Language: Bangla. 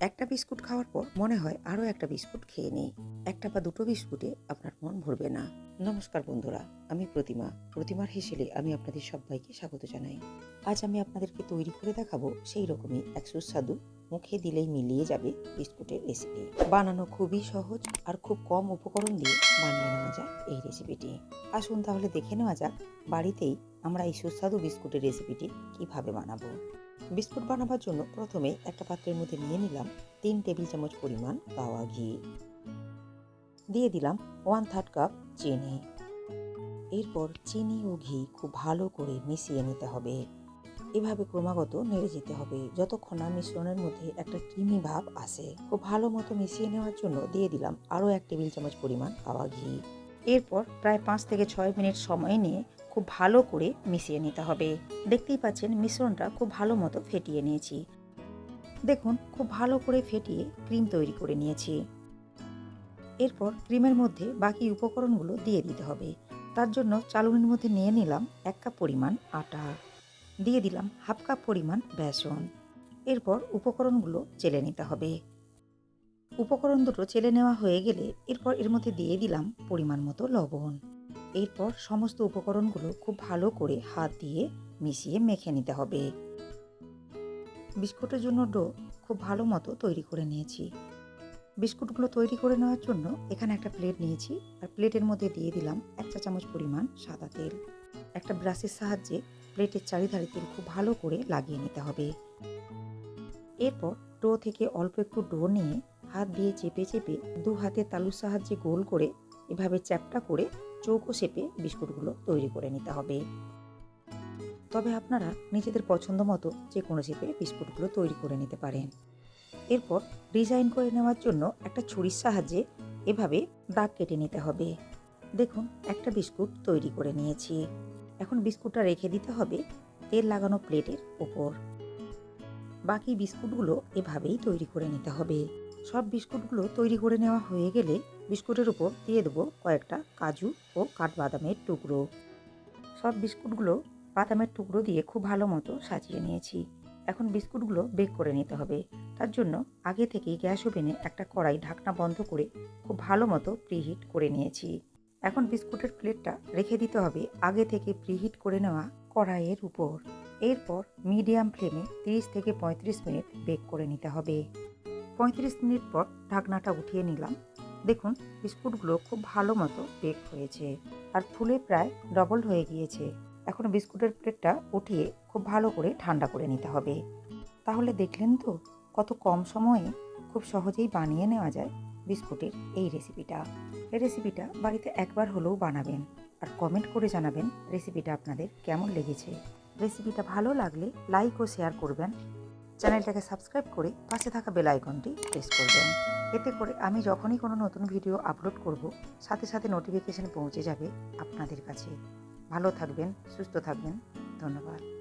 একটা বিস্কুট খাওয়ার পর মনে হয় আরও একটা বিস্কুট খেয়ে নিই। একটা বা দুটো বিস্কুটে আপনার মন ভরবে না। নমস্কার বন্ধুরা, আমি প্রতিমা। প্রতিমার হেসেলে আমি আপনাদের সবাইকে স্বাগত জানাই। আজ আমি আপনাদেরকে তৈরি করে দেখাবো সেই রকমই এক সুস্বাদু, মুখে দিলেই মিলিয়ে যাবে বিস্কুটের রেসিপি বানানো খুবই সহজ আর খুব কম উপকরণ দিয়ে বানিয়ে নেওয়া যায় এই রেসিপিটি আসুন তাহলে দেখে নেওয়া যাক বাড়িতেই আমরা এই সুস্বাদু বিস্কুটের রেসিপিটি কীভাবে বানাবো। বিস্কুট বানাবার জন্য প্রথমে একটা পাত্রের মধ্যে নিয়ে নিলাম তিন টেবিল চামচ পরিমাণ পাওয়া ঘি। দিয়ে দিলাম ওয়ান থার্ড কাপ চিনি। এরপর চিনি ও ঘি খুব ভালো করে মিশিয়ে নিতে হবে। এভাবে ক্রমাগত নেড়ে যেতে হবে। যতক্ষণ না মিশ্রণের মধ্যে একটা ক্রিমি ভাব আসে, খুব ভালো মতো মিশিয়ে নেওয়ার জন্য দিয়ে দিলাম আরও এক টেবিল চামচ পরিমাণ পাওয়া ঘি। এরপর প্রায় পাঁচ থেকে ছয় মিনিট সময় নিয়ে খুব ভালো করে মিশিয়ে নিতে হবে। দেখতেই পাচ্ছেন মিশ্রণটা খুব ভালো মতো ফেটিয়ে নিয়েছি। দেখুন, খুব ভালো করে ফেটিয়ে ক্রিম তৈরি করে নিয়েছি। এরপর ক্রিমের মধ্যে বাকি উপকরণগুলো দিয়ে দিতে হবে। তার জন্য চালুনির মধ্যে নিয়ে নিলাম এক কাপ পরিমাণ আটা। দিয়ে দিলাম হাফ কাপ পরিমাণ বেসন। এরপর উপকরণগুলো চেলে নিতে হবে। উপকরণ দুটো চেলে নেওয়া হয়ে গেলে এরপর এর মধ্যে দিয়ে দিলাম পরিমাণ মতো লবণ। এরপর সমস্ত উপকরণগুলো খুব ভালো করে হাত দিয়ে মিশিয়ে মেখে নিতে হবে। বিস্কুটের জন্য ডো খুব ভালো মতো তৈরি করে নিয়েছি। বিস্কুটগুলো তৈরি করে নেওয়ার জন্য এখানে একটা প্লেট নিয়েছি আর প্লেটের মধ্যে দিয়ে দিলাম এক চা চামচ পরিমাণ সাদা তেল। একটা ব্রাশের সাহায্যে প্লেটের চারিধারে তেল খুব ভালো করে লাগিয়ে নিতে হবে। এরপর ডো থেকে অল্প একটু ডো নিয়ে হাত দিয়ে চেপে চেপে দু হাতে তালুর সাহায্যে গোল করে এভাবে চ্যাপটা করে চৌকো শেপে বিস্কুটগুলো তৈরি করে নিতে হবে। তবে আপনারা নিজেদের পছন্দ মতো যে কোনো শেপে বিস্কুটগুলো তৈরি করে নিতে পারেন। এরপর ডিজাইন করে নেওয়ার জন্য একটা ছুরির সাহায্যে এভাবে দাগ কেটে নিতে হবে। দেখুন, একটা বিস্কুট তৈরি করে নিয়েছি। এখন বিস্কুটটা রেখে দিতে হবে তেল লাগানো প্লেটের ওপর। বাকি বিস্কুটগুলো এভাবেই তৈরি করে নিতে হবে। সব বিস্কুটগুলো তৈরি করে নেওয়া হয়ে গেলে বিস্কুটের উপর দিয়ে দেবো কয়েকটা কাজু ও কাঠবাদামের টুকরো। সব বিস্কুটগুলো বাদামের টুকরো দিয়ে খুব ভালো মতো সাজিয়ে নিয়েছি। এখন বিস্কুটগুলো বেক করে নিতে হবে। তার জন্য আগে থেকেই গ্যাস ওভেনে একটা কড়াই ঢাকনা বন্ধ করে খুব ভালো মতো প্রিহিট করে নিয়েছি। এখন বিস্কুটের প্লেটটা রেখে দিতে হবে আগে থেকে প্রিহিট করে নেওয়া কড়াইয়ের উপর। এরপর মিডিয়াম ফ্লেমে 30 থেকে পঁয়ত্রিশ মিনিট বেক করে নিতে হবে। পঁয়ত্রিশ মিনিট পর ঢাকনাটা উঠিয়ে নিলাম। দেখুন, বিস্কুটগুলো খুব ভালো মতো বেক হয়েছে আর ফুলে প্রায় ডবল হয়ে গিয়েছে। এখন বিস্কুটের প্লেটটা উঠিয়ে খুব ভালো করে ঠান্ডা করে নিতে হবে। তাহলে দেখলেন তো কত কম সময়ে খুব সহজেই বানিয়ে নেওয়া যায় বিস্কুটের এই রেসিপিটা। এই রেসিপিটা বাড়িতে একবার হলেও বানাবেন আর কমেন্ট করে জানাবেন রেসিপিটা আপনাদের কেমন লেগেছে। রেসিপিটা ভালো লাগলে লাইক ও শেয়ার করবেন। চ্যানেলটাকে সাবস্ক্রাইব করে পাশে থাকা বেল আইকনটি প্রেস করবেন। এতে করে আমি যখনই কোনো নতুন ভিডিও আপলোড করব, সাথে সাথে নোটিফিকেশান পৌঁছে যাবে আপনাদের কাছে। ভালো থাকবেন, সুস্থ থাকবেন। ধন্যবাদ।